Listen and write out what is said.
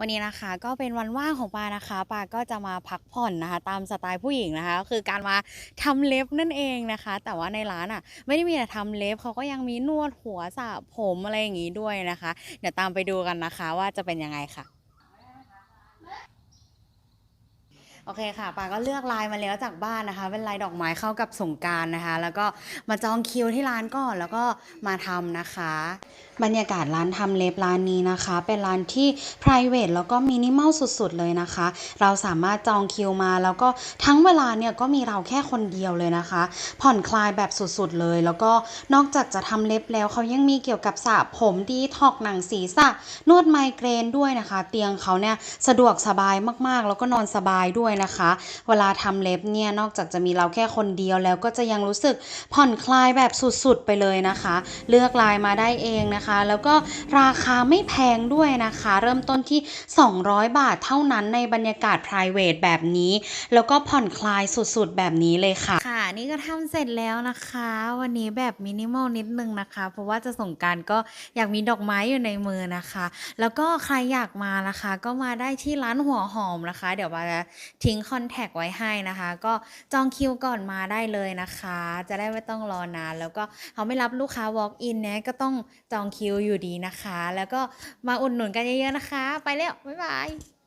วันนี้นะคะก็เป็นวันว่างของปานะคะปาก็จะมาพักผ่อนนะคะ ตามสไตล์ผู้หญิงนะคะก็คือการมาทำเล็บนั่นเองนะคะ แต่ว่าในร้านอะไม่ได้มีแต่ทำเล็บเขาก็ยังมีนวดหัวสระผมอะไรอย่างงี้ด้วยนะคะ เดี๋ยวตามไปดูกันนะคะว่าจะเป็นยังไงค่ะ โอเคค่ะปาก็เลือกลายมาแล้วจากบ้านนะคะ เป็นลายดอกไม้เข้ากับสงการนะคะ แล้วก็มาจองคิวที่ร้านก่อนแล้วก็มาทำนะคะ บรรยากาศร้านทำเล็บร้านนี้นะคะ เป็นร้านที่ p r i v a t e แล้วก็มินิมอลสุดๆเลยนะคะ เราสามารถจองคิวมาแล้วก็ทั้งเวลาเนี่ยก็มีเราแค่คนเดียวเลยนะคะ ผ่อนคลายแบบสุดๆเลย แล้วก็นอกจากจะทำเล็บแล้วเขายังมีเกี่ยวกับสระผมดีท็อกหนังศีรษะนวดไมเกรนด้วยนะคะ เตียงเขาเนี่ยสะดวกสบายมากๆ แล้วก็นอนสบายด้วยนะคะ เวลาทำเล็บเนี่ยนอกจากจะมีเราแค่คนเดียวแล้วก็จะยังรู้สึกผ่อนคลายแบบสุดๆไปเลยนะคะ เลือกลายมาได้เองนะคะ แล้วก็ราคาไม่แพงด้วยนะคะ เริ่มต้นที่ 200 บาทเท่านั้นในบรรยากาศ p r i v a t แบบนี้ แล้วก็ผ่อนคลายสุดๆแบบนี้เลยค่ะค่ะ นี่ก็ทำเสร็จแล้วนะคะ วันนี้แบบมินิมอลนิดนึงนะคะ เพราะว่าจะส่งการก็อยากมีดอกไม้อยู่ในมือนะคะ แล้วก็ใครอยากมานะคะ ก็มาได้ที่ร้านหัวหอมนะคะ เดี๋ยวมาจะทิ้งคอนแทคไว้ให้นะคะ ก็จองคิวก่อนมาได้เลยนะคะ จะได้ไม่ต้องรอนาน แล้วก็เขาไม่รับลูกค้า walk in นะก็ต้องจองคิวอยู่ดีนะคะ แล้วก็มาอุดหนุนกันเยอะๆนะคะ ไปแล้วบ๊ายบาย